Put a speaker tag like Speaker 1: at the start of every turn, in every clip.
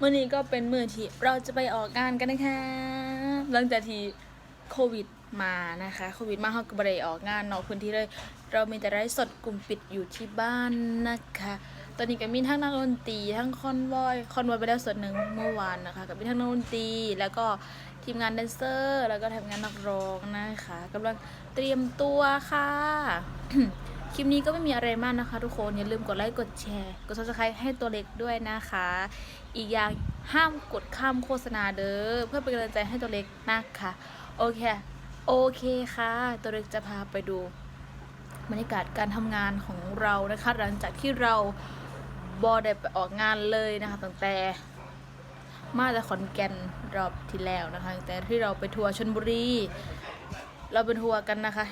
Speaker 1: มื่อนี้ก็เป็นมือที่เราจะไปออกงานกันนะคะหลังจากที่โควิดมานะคะโควิดมาเขาก็ไม่ได้ออกงานนอกพื้นที่เลย เรามีแต่ไลฟ์สดกลุ่มปิดอยู่ที่บ้านนะคะ ตอนนี้ก็มีทั้งนักดนตรีทั้งคอนวอยคอนวอยไปแล้วส่วนหนึ่งเมื่อวานนะคะก็มีทั้งนักดนตรีแล้วก็ทีมงานแดนเซอร์ แล้วก็ทีมงานนักร้องนะคะกำลังเตรียมตัวค่ะ คลิปนี้ก็ไม่มีอะไรมากนะคะ ทุกคนอย่าลืมกดไลค์กดแชร์ กด subscribe ให้ตัวเล็กด้วยนะคะ อีกอย่างห้ามกดข้ามโฆษณาเด้อเพื่อเป็นกำลังใจให้ตัวเล็กนะคะโอเคโอเคค่ะ ตัวเล็กจะพาไปดูบรรยากาศการทำงานของเรานะคะ หลังจากที่เราบอได้ไปออกงานเลยนะคะตั้งแต่มาจากขอนแก่นรอบที่แล้วนะคะตั้งแต่ที่เราไปทัวร์ชนบุรี เราเป็นทัวร์กันนะคะ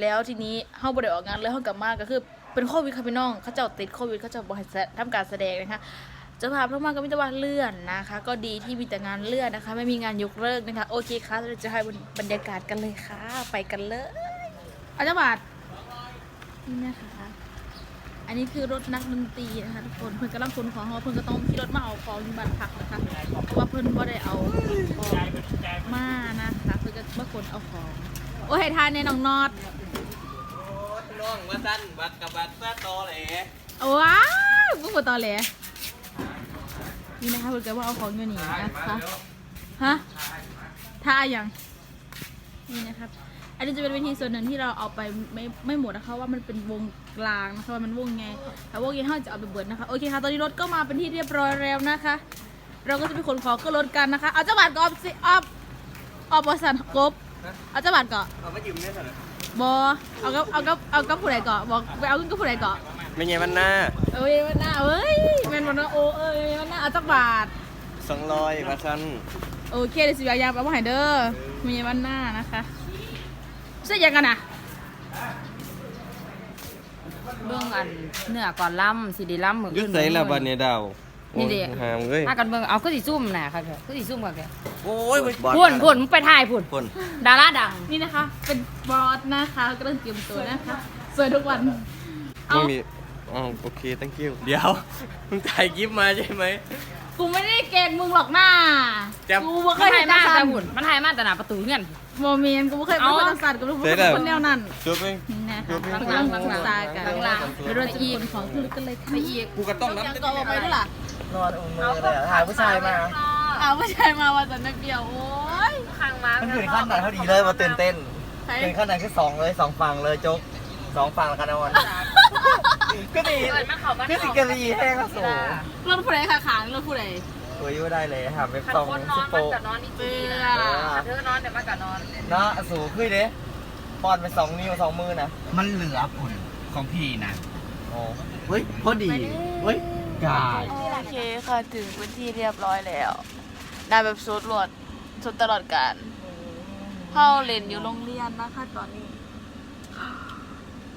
Speaker 1: แล้วทีนี้เฮาบ่ได้ออกงานเลยเฮากลับมาก็คือเป็นโควิดค่ะพี่น้องเขาเจ้าติดโควิดเขาเจ้าบ่ให้แสทำการแสดงนะคะเจะพาพลงมาก็มีแต่ว่าเลื่อนนะคะ ก็ดีที่มีแต่งานเลื่อนนะคะ ไม่มีงานยกเลิกนะคะ โอเคค่ะเราจะให้บรรยากาศกันเลยค่ะ ไปกันเลยอาจารย์บาทนี่นะคะอันนี้คือรถนักดนตรีนะคะทุกคนเพิ่อนกำลังขนของเพราะว่าเพิ่นก็ต้องขี่รถมาเอาของที่บ้านพักนะคะเพราะว่าเพิ่อนบ่ได้เอาของมานะคะเพิ่อนก็มาขนเอาของ โอ้ยให้ทานในน้องนอด
Speaker 2: น้องว่าสั้นบัดกับบัดซาโตแหล
Speaker 1: ว้าวกูปวดตอแหลนี่นะคะคุณแกว่าเอาของอยู่นี่นะคะฮะท่ายังนี่นะครับ อันนี้จะเป็นวิธีส่วนหนึ่งที่เราเอาไปไม่ไม่หมดนะคะว่ามันเป็นวงกลางนะคะว่ามันวงไงแต่วงยังเท่าจะเอาไปเบิดนะคะโอเคค่ะตอนนี้รถก็มาเป็นที่เรียบร้อยแล้วนะคะ เราก็จะไปขนของขึ้นรถกันนะคะ เอาเจ้าบาทก่อนสิออบออบบสันกบ เอาเจ้าบาทก่อน
Speaker 2: เอามายืมเนี่ยเถอะ
Speaker 1: บอเอากับเอากับเอากับผู้ใดก่อนบอกไปเอาขึ้นกับผู้ใดก่อน
Speaker 2: ไม่ไงมันหน้า
Speaker 1: เอ้ยมันน่าเอ้ยแมนวันนะโอเอ้ยมันน่าเอาจักบาท
Speaker 2: สองร้อยว่าสั้น
Speaker 1: โอเคเดี๋ยวสิบยางไปว่าให้เด้อมีวันหน้านะคะเสื้อยังกันนะ
Speaker 3: เบื้องอันเนื้อก่อนล่ำสิไดีล่ำมือ
Speaker 2: ยุดใส่ละบัดเนี่ยดาว
Speaker 3: นี่ดิ
Speaker 2: โอ้ยหามเว้ย
Speaker 3: ถ้ากันเบื้องเอาก็สิซุ่มน่ะครับก็สิซุ่มกันแก
Speaker 2: โอ้ยบอส
Speaker 3: พุ่นพุ่นมึงไปถ่ายพุ่น
Speaker 2: พุ่น
Speaker 3: ดาราดัง
Speaker 1: นี่นะคะ เป็นบอสนะคะก็ต้องเตรียมตัวนะคะ สวยทุกวัน เอา
Speaker 2: ไม่มีอ๋อโอเค thank you เดี๋ยวมึงถ่ายคลิปมาใช่ไหม
Speaker 1: กูไม่ได้เกณฑ์มึงหรอกหน้า
Speaker 2: จะ
Speaker 1: กูไม่เค
Speaker 3: มัน
Speaker 1: ย
Speaker 3: ถ่า
Speaker 1: เห็
Speaker 3: ย
Speaker 1: น
Speaker 3: มา
Speaker 1: ตา
Speaker 3: แต่
Speaker 1: สัน
Speaker 3: พุ่นมันถ่ายมาแต่หน้าประตูเงื่อน
Speaker 1: โมเมนต์กูไม่เคยเป็นคนตาสันกูรู้ว่าเป็นคนแนวนั้น
Speaker 2: จุดไป
Speaker 1: นี่นะคะ
Speaker 2: จุดไป
Speaker 1: กำลังศึกษากัน
Speaker 3: หลัง
Speaker 1: เดี๋ยวเราจะขนของขึ้นรถกันเลยค่ะ
Speaker 3: ไปอีก
Speaker 2: กูก็ต้องนับ
Speaker 1: ยังก็เอาไปด้วยล่ะ
Speaker 4: นอนอุ้มมือเลยอะถ่ายผู้ชายมา
Speaker 1: เอาผู้ชายมาวันจันทร์เดียวโอ้ย
Speaker 3: ข้างมา
Speaker 4: มันขึ้นขั้นไหนเขาดีเลยมาตื่นเต้น
Speaker 1: ใคร
Speaker 4: ขึ้นขั้นไหนคือสองเลยสองฝั่งเลยโจ๊กสองฝั่งแล้วกันนะวันก็ดี
Speaker 3: เปิดมาเขามา
Speaker 4: ก็สิกะรีแห้งละโส
Speaker 1: รถผู้ใดค่ะขางรถผู้ใด
Speaker 4: โอ้ยไม่ได้เลยค่ะเป็น
Speaker 3: คัน
Speaker 4: สอง
Speaker 3: คนนอ
Speaker 4: ซุ
Speaker 3: น
Speaker 4: ปโป
Speaker 3: มันกับนอนนี่ดีนะคันเธอนอนแต่มันกับนอน
Speaker 4: เนาะสูขึ้นเด้ปอนไปสองนิ้วสองมือนะ
Speaker 5: มันเหลือผลของพี่นะ
Speaker 4: โอ้
Speaker 5: เฮ้ยพอดีเฮ้ยกาย
Speaker 1: โอเคค่ะถึงพื้นที่เรียบร้อยแล้ว ได้แบบสุดหลดสุดตลอดการเข้าเรียนอยู่โรงเรียนนะคะตอนนี้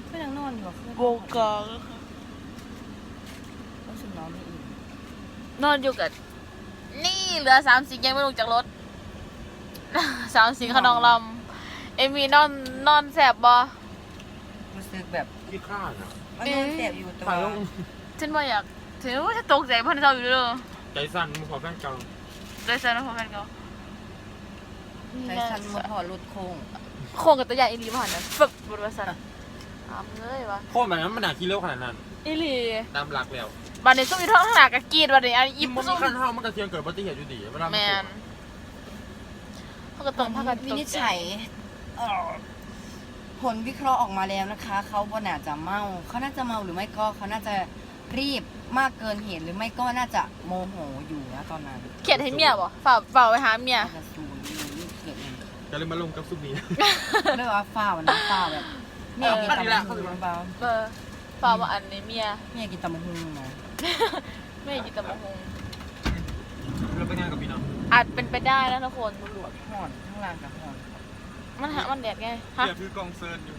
Speaker 3: ก็ยังนอนอยู่
Speaker 1: โบกอง
Speaker 3: ต้องสุดนอนไม่อีก
Speaker 1: นอนอยู่กับนี่เหลือสามสิงยังไม่ลงจากรถสามสิงขนองลำเอมีนอนนอนแสบบ่
Speaker 3: รู้สึกแบบ
Speaker 2: ที่ข้างอะ
Speaker 3: มันนอนแสบอยู่ตัว
Speaker 2: ถ่ายลง
Speaker 1: ฉันบ่อยากฉันว่าจะตกใจพันเจ้าอยู่เด้อ
Speaker 2: ใจสั่นมึงขอแฟนเก่า
Speaker 1: ใจสั่นนะพ่อแม่ก็
Speaker 3: ใช้ชันมาถอดรถโค้ง
Speaker 1: โค้งกับตัวใหญ่อีหลีบ่หันนะฝึกบนว่าสั่นถามเลยวะ
Speaker 6: โคตรแบบนั้นมันหนาขี้เร็วขนาดนั้น
Speaker 1: อีหลี
Speaker 6: ตามหลักแล้ว
Speaker 1: บัดนี้ซุ่มอยู่ท้องหนักกะกรีดบัดนี้อัน
Speaker 6: อิ
Speaker 1: อิ่
Speaker 6: ม
Speaker 1: ม
Speaker 6: มัน
Speaker 1: ซุ่ม
Speaker 6: ขั้นเท่ามันกระเทียมเกิดอุบัติเหตุอยู่ดีเวลา
Speaker 1: แม
Speaker 6: มัน
Speaker 1: นเขาก็ต้องพากันตกใจ
Speaker 7: วินิจฉัยเอ่อผลวิเคราะห์ออกมาแล้วนะคะ เขาบนอาจจะเมา เขาน่าจะเมาหรือไม่ก็เขาน่าจะ รีบมากเกินเหตุหรือไม่ก็น่าจะโมโหอยู่นะตอนนั้น
Speaker 1: เขียนให้เมียบ่ฝ่าฝ่าไปหาเมีย
Speaker 7: น่าจะสูนนี่เกิดอย่าง
Speaker 6: จะเลยมาลงกับซุปนี้
Speaker 7: เรียกว่าฝ้าวนะฝ้าวแบบเมียกินตำมะฮุงเบา
Speaker 1: เออฝ่าว่าอันนี้เมีย
Speaker 7: เมียกินตำมะฮุงนะ
Speaker 1: ไม่กินแต่มะฮง
Speaker 6: เราไปงานกับพี่น้อง
Speaker 1: อาจเป็นไปได้นะทุกคนหลวด
Speaker 7: ห่อนข้างล่างกับห่อน
Speaker 1: มันหามันแดดไงฮะ
Speaker 6: เดี๋ยวถือกองเซิร์นอยู่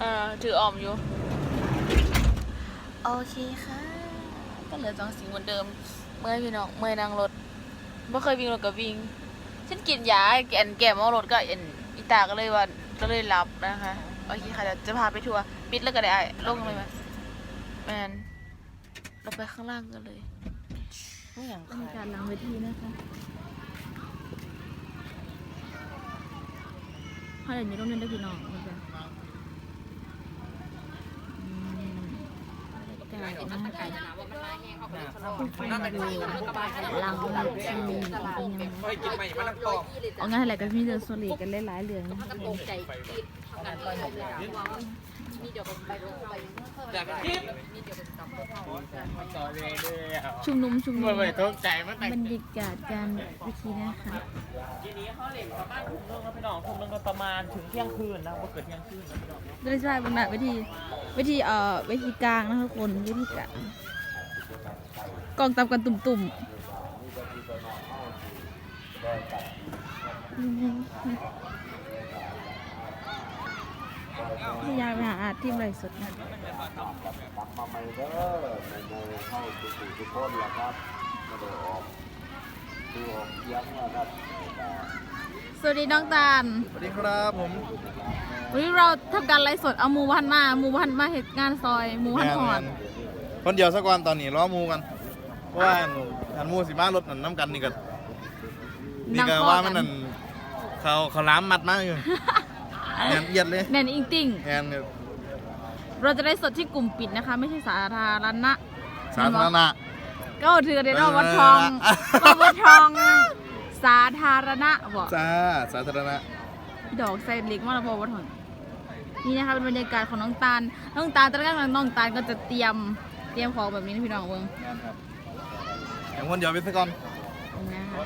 Speaker 1: เออถือออมอยู่ โอเคค่ะ ก็เหลือสองสิ่งเหมือนเดิม เมื่อยพี่น้อง เมื่อยนั่งรถไม่เคยวิ่งรถกับวิ่ง ฉันกินยาแอนแก้มเอารถก็เอ็นอีตาก็เลยว่าก็เลยรับนะคะ โอเคค่ะเดี๋ยวจะพาไปทัวร์ปิดแล้วก็ได้ลงเลยไหมแมนเราไปข้างล่างกันเลย
Speaker 7: นี่อย่าง
Speaker 1: บรรยากาศหลังเวทีนะคะเขาเดี๋ยวนี้ต้องเล่นได้พี่น้องนะคะอืม บรรยากาศนะคะหลังเวทีเป็นยังไง
Speaker 4: กินใหม่มาตั้งกอง
Speaker 1: ออกงานอะไรก็มีเรื่องโซลีกันหลายๆเรื่องนะคะ
Speaker 4: อยากกิน
Speaker 1: ชุมนุม ชุมนุม
Speaker 5: ไม่ตกใจมันแต่
Speaker 1: บรรยากาศการวิธีนะคะ
Speaker 4: ทีนี้เขาเล่นประมาณทุ่มนึงครับพี่น้องทุ่มนึงก็ประมาณถึงเที่ยงคืนนะว่าเกิดเที่ยงคืนนะพี่น้อง
Speaker 1: โดยใช่บรรดาวิธีวิธีเอ่อวิธีกลางนะคะทุกคนวิธีกลางกองตามกันตุ่มๆ พยายามไปหาอาร์ตที่ไรสดนะ
Speaker 8: มาใหม่เด้อในในเข้าสู่ทุกคนแล้วครับมาดูออกดูออกเยี่ยมนะครับ
Speaker 1: สวัสดีน้องตาล
Speaker 6: สวัสดีครับผม
Speaker 1: วันนี้เราทำการไลฟ์สดเอาหมูพันมาหมูพันมาเหตุงานซอยหมูพันหอด
Speaker 6: คนเดียวสักวันตอนนี้ล้อมูกันเพราะว่าอันมูสิมารถนั่นน้ำกันนี่กันนี่ก็ว่ามันนั่นเขาเขาล้ามมัดมากอยู่ แน่นเอียดเลย
Speaker 1: แน่นอิงติ่ง
Speaker 6: แทนเนี่ย
Speaker 1: เราจะได้สดที่กลุ่มปิดนะคะ ไม่ใช่สาธารณะ
Speaker 6: สาธารณะ
Speaker 1: ก็ถือเดี๋ยวเราวัดทอง
Speaker 6: เออ
Speaker 1: เราวัดทองสาธารณะบอก
Speaker 6: จ้าสาธารณะ
Speaker 1: ดอกใส่เล็กมากเราบอกวัดทองนี่นะคะเป็นบรรยากาศของน้องตาล น้องตาลตอนแรกน้องตาลก็จะเตรียมเตรียมของแบบนี้นะพี่น้องเบิ้ง
Speaker 6: อย่างคนเดียวไปสักก่อน
Speaker 1: นะคะ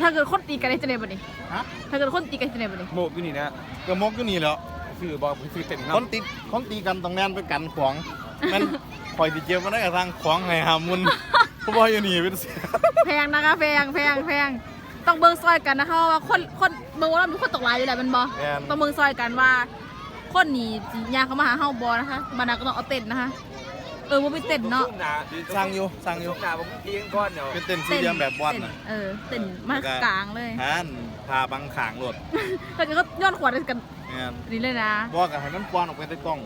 Speaker 1: ถ้าเกิดคนตีกันได้จะได้บ่นี่
Speaker 6: ฮะ
Speaker 1: ถ้าเกิดคนตีกันจะได้บ่นี่
Speaker 2: โมกอยู่นี่นะ
Speaker 6: ก็มกก็นี่แหล้ว
Speaker 2: คือบอกคือเต็ม
Speaker 6: คนตีคนตีกันต้องแน่นไปกันขวางนั่นคอยติเจียวมาได้กับทางขวางไงหามุนเพราะว่าอยู่นี่เป็นเสีย
Speaker 1: แพงนะคะแพงแพงแพงต้องเบิ่งซอยกันนะคะว่าคนคนเบิ่งว่าเรามีคนตกหลายอยู่แหละแมันบ่
Speaker 6: แอน
Speaker 1: ต้องเบิ่งซอยกันว่า คนหนีสิยางเขามาหาเฮาบ่นะคะบรรดาก็ต้องเอาเต็นท์นะคะ เออบ่มีเต็นท์เนาะ
Speaker 6: สร้างอยู่สร้างอยู่
Speaker 4: หนาผมเพียงก้อนเดี๋ยว
Speaker 6: เป็นเต็นท์สี่เหลี่ยมแบบวัด
Speaker 1: เต็น
Speaker 6: น่ะ
Speaker 1: ท์เออเต็นท์มากลางเลย
Speaker 6: ทานพาบังขางรถ
Speaker 1: ถ้าเกิดเขาย้อนขวดกัน
Speaker 6: แอน
Speaker 1: นี่เลยนะ
Speaker 6: บอกกันให้มันปอนออกไปได้กล้อง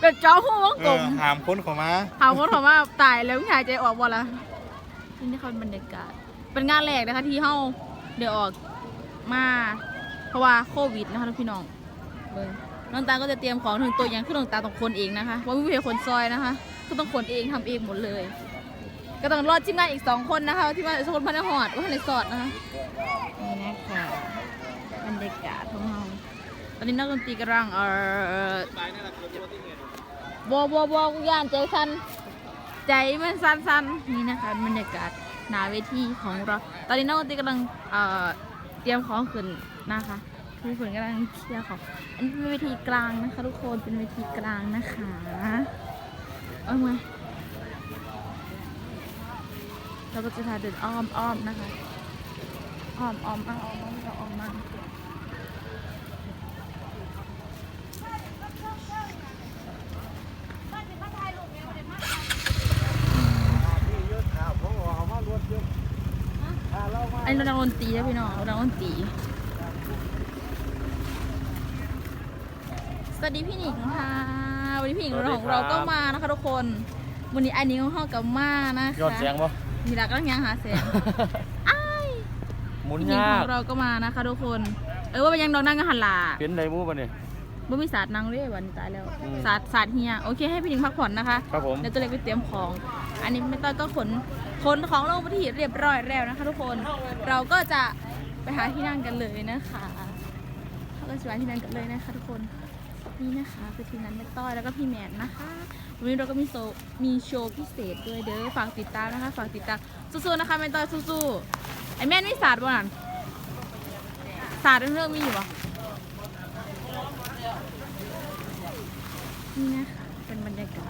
Speaker 1: แบบจ้อหูวง
Speaker 6: เอก
Speaker 1: ล
Speaker 6: อ
Speaker 1: ม
Speaker 6: หามพ้นเข้ามา
Speaker 1: ถามคนถามว่าตายแล้วหายใจออกบ่ล่ะนี่เขาเป็นบรรยากาศ เป็นงานแรกนะคะที่เฮาเดี๋ยวออกมา เพราะว่าโควิดนะคะพี่น้องเบิ่ง น้องตาก็จะเตรียมของถึงตัวอย่างขึ้นน้องตาต้องคนเองนะคะว่าไม่มีคนซอยนะคะ ก็ต้องคนเองทำเองหมดเลย ก็ต้องรอดทีมงานอีกสองคนนะคะที่มาอีกสองคนพันในหอดว่าในสอดนะคะนี่นะคะบรรยากาศของเราตอนนี้นักดนตรีกำลังเอ่อบัวบัวบัวกูย่านใจสั่นใจมันสั่นสันนี่นะคะบรรยากาศหนาเวทีของเรา ตอนนี้นักดนตรีกำลังเอ่อเตรียมของขึ้นนะคะ คือฝนกำลังเคลียร์ของอันนี้เป็นเวทีกลางนะคะ ทุกคนเป็นเวทีกลางนะคะเอาไงเราก็จะพาเดินอ้อมอ้อมนะคะอ้อมอ้อมอ้อมอ้อมอ้อมอ้อมมาอันนี้เราดังดนตรีนะพี่น้องเราดังดนตรี วัสดีพี่หนิงค่ะ วันนี้พี่หนิงของเราก็มานะคะทุกคน วันนี้อันนี้ของเฮากับมานะคะ
Speaker 4: ยอดเสียงปะ
Speaker 1: มีรักก็ยังหาเสียงอ้าย
Speaker 4: หมุน
Speaker 1: พี่หญิง
Speaker 4: ยา
Speaker 1: ข
Speaker 4: ก
Speaker 1: องเราก็มานะคะทุกคน เออว่าเป็นยังนอนนั่งกันหันหลา
Speaker 4: เป็นไดมูปะเนี่ย
Speaker 1: บ่มีศาสตร์นั่งเลยวันนี้ตายแล้ว
Speaker 4: อืม
Speaker 1: ศาสตร์ศาสตร์เฮียโอเคให้พี่หญิงพักผ่อนนะคะ
Speaker 4: ครับผม
Speaker 1: เดี๋ยวตัวเล็กไปเตรียมของ อันนี้ไม่ต้อยก็ขนขนของลงไปที่เรียบร้อยแล้วนะคะ ทุกคน เราก็จะไปหาที่นั่งกันเลยนะคะเราก็จะไปที่นั่งกันเลยนะคะ ทุกคน นี่นะคะคือทีมงานแม่ต้อยแล้วก็พี่แมนนะคะ วันนี้เราก็มีโซมีโชว์พิเศษด้วยเด้อฝากติดตามนะคะ ฝากติดตามสู้ๆนะคะแม่ต้อยสู้ๆไอ้แม่นไม่ศาสตร์บ่นั่นศาสตร์เรื่องมีอยู่ปะนี่นะคะเป็นบรรยากาศ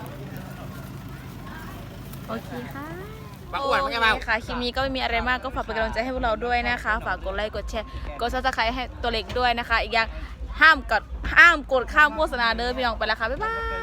Speaker 1: โอเคค่ะ
Speaker 4: ปะอ้วนมันไงบ้าง
Speaker 1: โอเคค่ะคลิปนี้ก็ไม่มีอะไรมากก็ฝากเป็นกำลังใจให้พวกเราด้วยนะคะ ฝากกดไลค์กดแชร์กดซับสไครต์ให้ตัวเล็กด้วยนะคะ อีกอย่าง ห้ามกดห้ามกดข้ามโฆษณาเด้อพี่น้องไปแล้วค่ะบ๊ายบาย